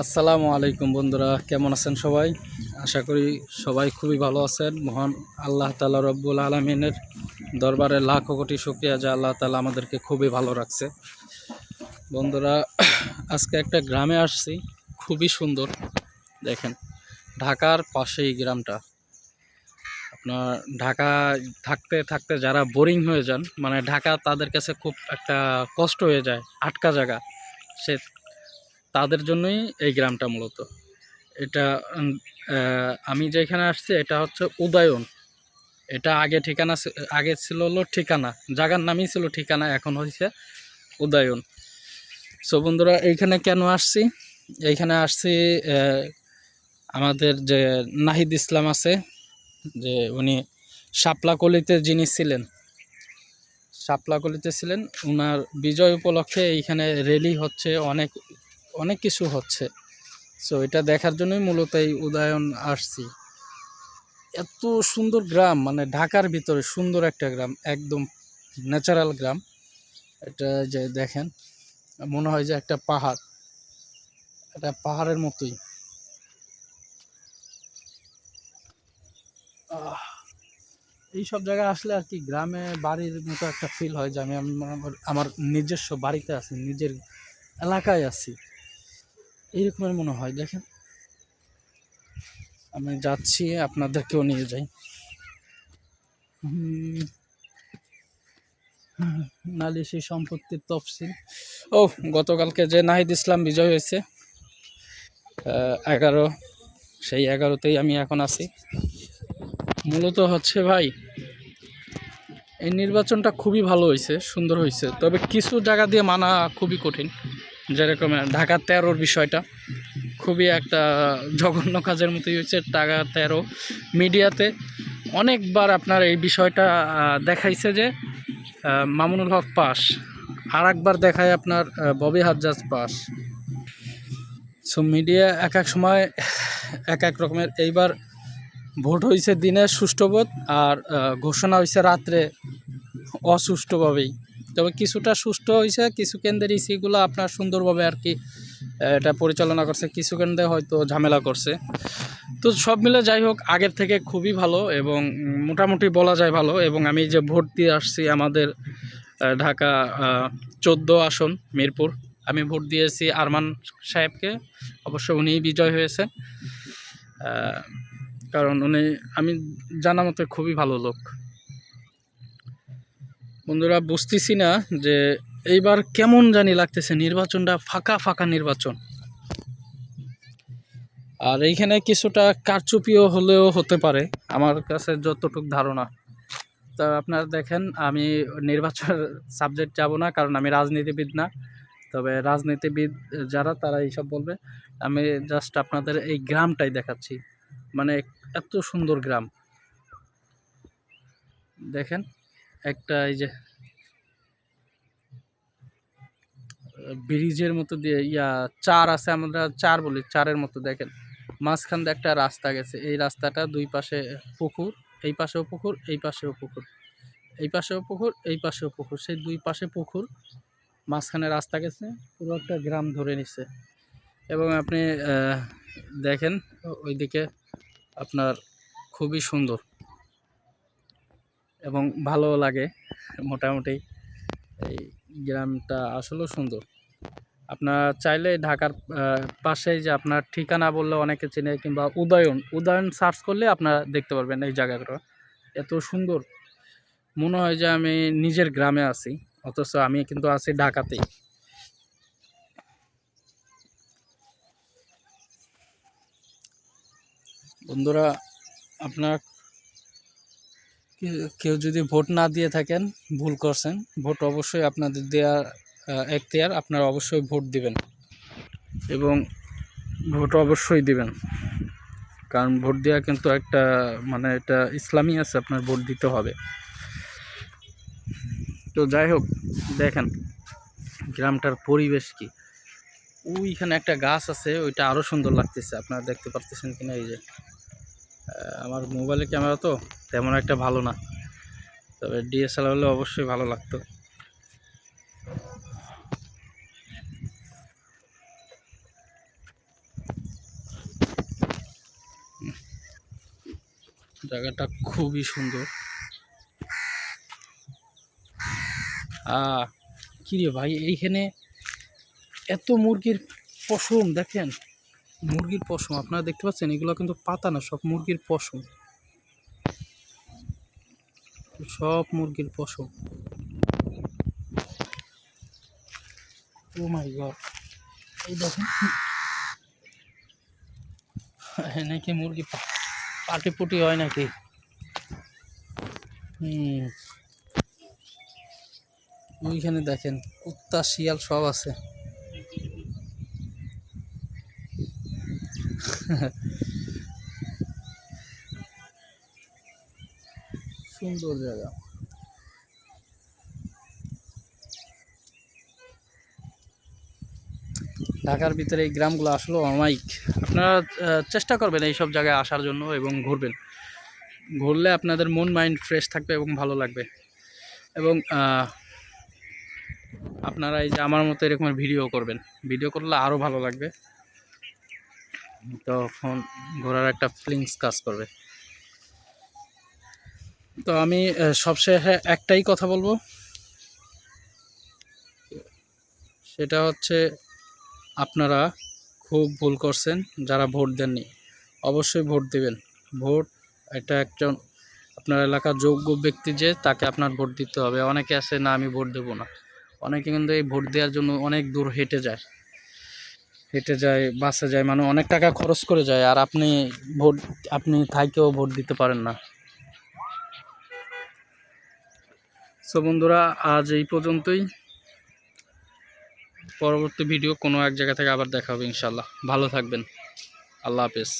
আসসালামু আলাইকুম বন্ধুরা, কেমন আছেন সবাই? আশা করি সবাই খুবই ভালো আছেন। মহান আল্লাহ তালা রব্বুল আলমিনের দরবারে লাখো কোটি শুক্রিয়া যে আল্লাহ তালা আমাদেরকে খুবই ভালো রাখছে। বন্ধুরা, আজকে একটা গ্রামে আসছি, খুবই সুন্দর। দেখেন, ঢাকার পাশেই গ্রামটা। আপনার ঢাকা থাকতে থাকতে যারা বোরিং হয়ে যান মানে ঢাকা তাদের কাছে খুব একটা কষ্ট হয়ে যায়, আটকা জায়গা। সে তাদের জন্যই এই গ্রামটা মূলত। এটা আমি যেখানে আসছি এটা হচ্ছে উদয়ন। এটা আগে ঠিকানা আগে ছিল হলো ঠিকানা জায়গার নামই ছিল ঠিকানা, এখন হয়েছে উদয়ন। সো বন্ধুরা, এইখানে কেন আসছি? এইখানে আসছি আমাদের যে নাহিদ ইসলাম আছে, যে উনি শাপলাকলিতে যিনি ছিলেন, শাপলাকলিতে ছিলেন ওনার বিজয় উপলক্ষে এইখানে র্যালি হচ্ছে অনেক অনেক কিছু হচ্ছে। সো এটা দেখার জন্যই মূলত এই উদয়ন আসছি। এত সুন্দর গ্রাম মানে ঢাকার ভিতরে সুন্দর একটা গ্রাম, একদম ন্যাচারাল গ্রাম। এটা যে দেখেন, মনে হয় যে একটা পাহাড়। এটা পাহাড়ের মতোই। এই সব জায়গায় আসলে আর কি গ্রামে বাড়ির মতো একটা ফিল হয় যে আমি আমার নিজস্ব বাড়িতে আছি, নিজের এলাকায় আছি। এইরকমের মনে হয়। দেখেন, আমি যাচ্ছি, আপনাদেরকেও নিয়ে যাই। নালিশি সম্পত্তির তফসিল। ও, গতকালকে যে নাহিদ ইসলাম বিজয় হয়েছে এগারো, সেই এগারোতেই আমি এখন আছি। মূলত হচ্ছে ভাই, এই নির্বাচনটা খুবই ভালো হয়েছে, সুন্দর হয়েছে। তবে কিছু জায়গা দিয়ে মানা খুবই কঠিন। যেরকম ঢাকা তেরোর বিষয়টা, খুবই একটা জঘন্য কাজের মতোই হয়েছে টাকা তেরো মিডিয়াতে। অনেকবার আপনার এই বিষয়টা দেখাইছে যে মামুনুল হক পাস আর একবার দেখায় আপনার ববি হাজ্জাজ পাস। সো মিডিয়া এক এক সময় এক এক রকমের, এইবার ভোট হয়েছে দিনে সুষ্ঠুবোধ আর ঘোষণা হয়েছে রাত্রে অসুষ্ঠুভাবেই তবে কিছুটা সুষ্ঠু হয়েছে কিছু কেন্দ্রের ইসিগুলো আপনার সুন্দরভাবে আর কি এটা পরিচালনা করছে, কিছু কেন্দ্রে হয়তো ঝামেলা করছে। তো সব মিলে যাই হোক, আগের থেকে খুবই ভালো এবং মোটামুটি বলা যায় ভালো এবং আমি যে ভোট দিয়ে আসছি আমাদের ঢাকা চোদ্দ আসন মিরপুর, আমি ভোট দিয়েছি আরমান সাহেবকে, অবশ্য উনিই বিজয় হয়েছে। কারণ উনি, আমি জানা মতে খুবই ভালো লোক। বন্ধুরা, বুঝতেছি না যে এইবার কেমন জানি লাগতেছে নির্বাচনটা, ফাঁকা ফাঁকা নির্বাচন। আর এইখানে কিছুটা কারচুপিও হলেও হতে পারে, আমার কাছে যতটুক ধারণা। তা আপনারা দেখেন, আমি নির্বাচন সাবজেক্ট যাব না, কারণ আমি রাজনীতিবিদ না। তবে রাজনীতিবিদ যারা, তারা এইসব বলবে। আমি জাস্ট আপনাদের এই গ্রামটাই দেখাচ্ছি। মানে এত সুন্দর গ্রাম। দেখেন একটা এই যে, ব্রিজের মতো দিয়ে, ইয়া, চার আছে আমরা চার বলি, চারের মতো দেখেন। মাঝখান দিয়ে একটা রাস্তা গেছে। এই রাস্তাটা দুই পাশে পুকুর, এই পাশেও পুকুর, এই পাশেও পুকুর। এই পাশেও পুকুর, এই পাশেও পুকুর। সেই দুই পাশে পুকুর, মাঝখানে রাস্তা গেছে, পুরো একটা গ্রাম ধরে নিছে। এবং আপনি দেখেন, ওইদিকে আপনার খুবই সুন্দর। এবং ভালো লাগে, মোটামুটি। এই গ্রামটা আসলেও সুন্দর। আপনার চাইলে ঢাকার পাশেই যে আপনার ঠিকানা বললে অনেকে চেনে কিংবা উদয়ন উদয়ন সার্চ করলে আপনারা দেখতে পারবেন এই জায়গাগুলো। এত সুন্দর। মনে হয় যে আমি নিজের গ্রামে আছি, অথচ আমি কিন্তু আছি ঢাকাতেই। বন্ধুরা, আপনার কেউ যদি ভোট না দিয়ে থাকেন, ভুল করছেন, ভোট অবশ্যই আপনাদের দেওয়ার এখতিয়ার, আপনারা অবশ্যই ভোট দিবেন। এবং ভোট অবশ্যই দিবেন। কারণ ভোট দেওয়া কিন্তু একটা মানে এটা ইসলামী আছে, আপনার ভোট দিতে হবে। তো যাই হোক, দেখেন, গ্রামটার পরিবেশ কি। ওইখানে একটা গাছ আছে, ওইটা আরও সুন্দর লাগতেছে, আপনারা দেখতে পারতেছেন কিনা এই যে। আমার মোবাইলের ক্যামেরা তো তেমন একটা ভালো না। তবে ডিএসএলআর হলে অবশ্যই ভালো লাগতো। জায়গাটা খুবই সুন্দর। কি রে ভাই, এইখানে এত মুরগির পশম দেখেন। মুরগির পশম, আপনারা দেখতে পাচ্ছেন এগুলো কিন্তু পাতা না, সব মুরগির পশম। সব মুরগির পশম। ও মাই গড এই দেখেন। নাকি মুরগি পাটি পুটি হয় নাকি? হুম। ওইখানে দেখেন, কুত্তা, শিয়াল সব আছে। সুন্দর জায়গা। ঢাকার ভিতরে এই গ্রামগুলো আসলে অমাইক আপনারা চেষ্টা করবেন এই সব জায়গায় আসার জন্য এবং ঘুরবেন। ঘুরলে আপনাদের মন, মাইন্ড ফ্রেশ থাকবে এবং ভালো লাগবে। এবং আপনারা এই যে আমার মতো এরকম ভিডিও করবেন। ভিডিও করলে আরও ভালো লাগবে। তখন ঘোরার একটা ফিলিংস কাজ করবে। তো আমি সবশেষে একটাই কথা বলব। সেটা হচ্ছে, আপনারা খুব ভুল করছেন যারা ভোট দেননি। অবশ্যই ভোট দিবেন। ভোট এটা একজন আপনার এলাকার যোগ্য ব্যক্তি যে তাকে আপনার ভোট দিতে হবে। অনেকে আছে, না, আমি ভোট দেবো না। অনেকে কিন্তু এই ভোট দেওয়ার জন্য অনেক দূর হেঁটে যায়। হেঁটে যায় বাসে যায় মানে অনেক টাকা খরচ করে যায়, আর আপনি ভোট, আপনি থাইকেও ভোট দিতে পারেন না। সো বন্ধুরা, আজ এই পর্যন্তই। পরবর্তী ভিডিও কোনো এক জায়গা থেকে আবার দেখা হবে ইনশাল্লাহ ভালো থাকবেন। আল্লাহ হাফেজ।